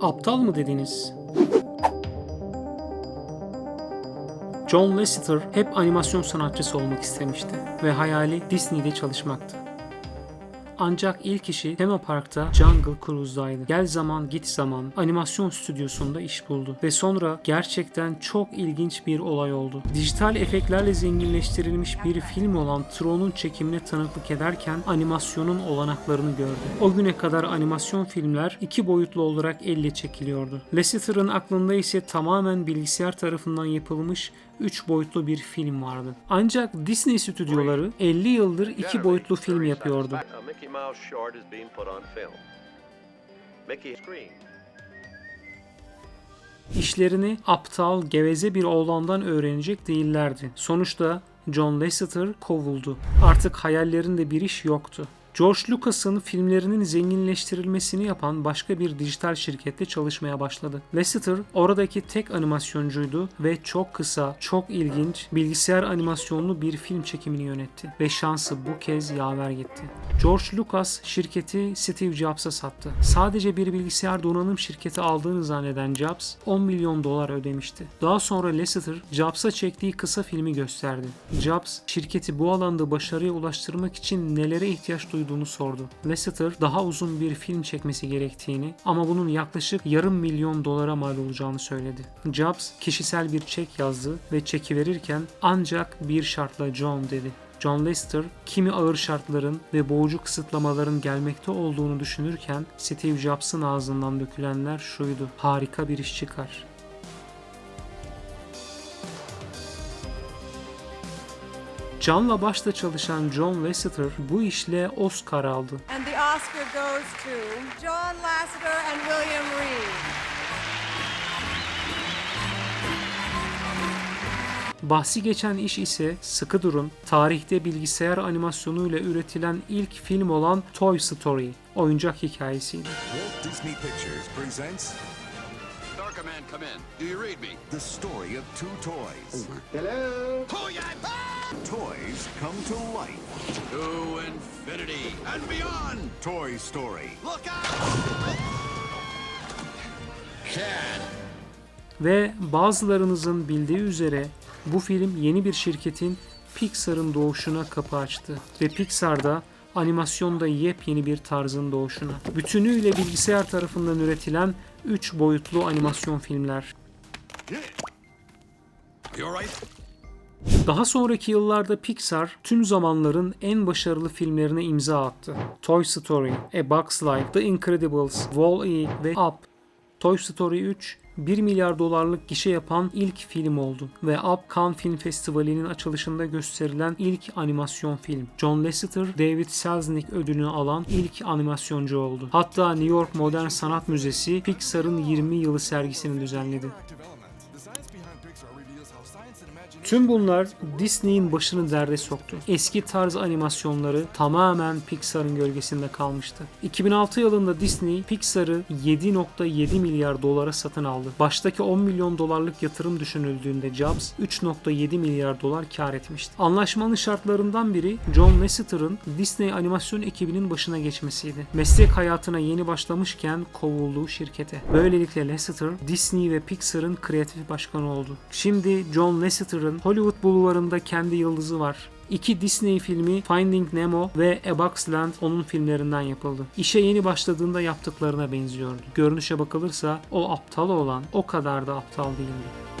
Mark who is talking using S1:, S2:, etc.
S1: Aptal mı dediniz? John Lasseter hep animasyon sanatçısı olmak istemişti ve hayali Disney'de çalışmaktı. Ancak ilk işi Tema Park'ta Jungle Cruise'daydı. Gel zaman git zaman animasyon stüdyosunda iş buldu ve sonra gerçekten çok ilginç bir olay oldu. Dijital efektlerle zenginleştirilmiş bir film olan Tron'un çekimine tanıklık ederken animasyonun olanaklarını gördü. O güne kadar animasyon filmler iki boyutlu olarak elle çekiliyordu. Lasseter'ın aklında ise tamamen bilgisayar tarafından yapılmış 3 boyutlu bir film vardı. Ancak Disney stüdyoları 50 yıldır iki boyutlu film yapıyordu. İşlerini aptal, geveze bir oğlandan öğrenecek değillerdi. Sonuçta John Lasseter kovuldu. Artık hayallerinde bir iş yoktu. George Lucas'ın filmlerinin zenginleştirilmesini yapan başka bir dijital şirkette çalışmaya başladı. Lasseter oradaki tek animasyoncuydu ve çok kısa, çok ilginç, bilgisayar animasyonlu bir film çekimini yönetti ve şansı bu kez yaver gitti. George Lucas şirketi Steve Jobs'a sattı. Sadece bir bilgisayar donanım şirketi aldığını zanneden Jobs 10 milyon dolar ödemişti. Daha sonra Lasseter Jobs'a çektiği kısa filmi gösterdi. Jobs şirketi bu alanda başarıya ulaştırmak için nelere ihtiyaç duyduğunu sordu. Lasseter daha uzun bir film çekmesi gerektiğini ama bunun yaklaşık yarım milyon dolara mal olacağını söyledi. Jobs kişisel bir çek yazdı ve çeki verirken ancak bir şartla John dedi. John Lester kimi ağır şartların ve boğucu kısıtlamaların gelmekte olduğunu düşünürken Steve Jobs'ın ağzından dökülenler şuydu. Harika bir iş çıkar. John'la başta çalışan John Lasseter bu işle Oscar aldı.
S2: And the Oscar goes to John Lasseter and William Reed.
S1: Bahsi geçen iş ise sıkı durun tarihte bilgisayar animasyonuyla üretilen ilk film olan Toy Story, oyuncak hikayesiydi.
S3: Walt Disney Pictures presents
S4: Darker man, come in. Do you read me?
S3: the story of two toys.
S4: Oh, yeah!
S3: Toys come to life.
S4: To infinity and beyond!
S3: Toy Story.
S4: Look out! Cat!
S1: Ve bazılarınızın bildiği üzere bu film yeni bir şirketin Pixar'ın doğuşuna kapı açtı. Ve Pixar'da animasyonda yepyeni bir tarzın doğuşuna. Bütünüyle bilgisayar tarafından üretilen 3 boyutlu animasyon filmler.
S4: You alright?
S1: Daha sonraki yıllarda Pixar tüm zamanların en başarılı filmlerine imza attı. Toy Story, A Bug's Life, The Incredibles, Wall-E ve Up. Toy Story 3 1 milyar dolarlık gişe yapan ilk film oldu ve Up Cannes Film Festivali'nin açılışında gösterilen ilk animasyon film. John Lasseter, David Selznick ödülünü alan ilk animasyoncu oldu. Hatta New York Modern Sanat Müzesi Pixar'ın 20 yılı sergisini düzenledi. Tüm bunlar Disney'in başını derde soktu. Eski tarz animasyonları tamamen Pixar'ın gölgesinde kalmıştı. 2006 yılında Disney Pixar'ı 7.7 milyar dolara satın aldı. Baştaki 10 milyon dolarlık yatırım düşünüldüğünde Jobs 3.7 milyar dolar kar etmişti. Anlaşmanın şartlarından biri John Lasseter'ın Disney animasyon ekibinin başına geçmesiydi. Meslek hayatına yeni başlamışken kovulduğu şirkete. Böylelikle Lasseter Disney ve Pixar'ın kreatif başkanı oldu. Şimdi John Lasseter'ın Hollywood bulvarında kendi yıldızı var. İki Disney filmi Finding Nemo ve A Bug's Land onun filmlerinden yapıldı. İşe yeni başladığında yaptıklarına benziyordu. Görünüşe bakılırsa o aptal olan o kadar da aptal değildi.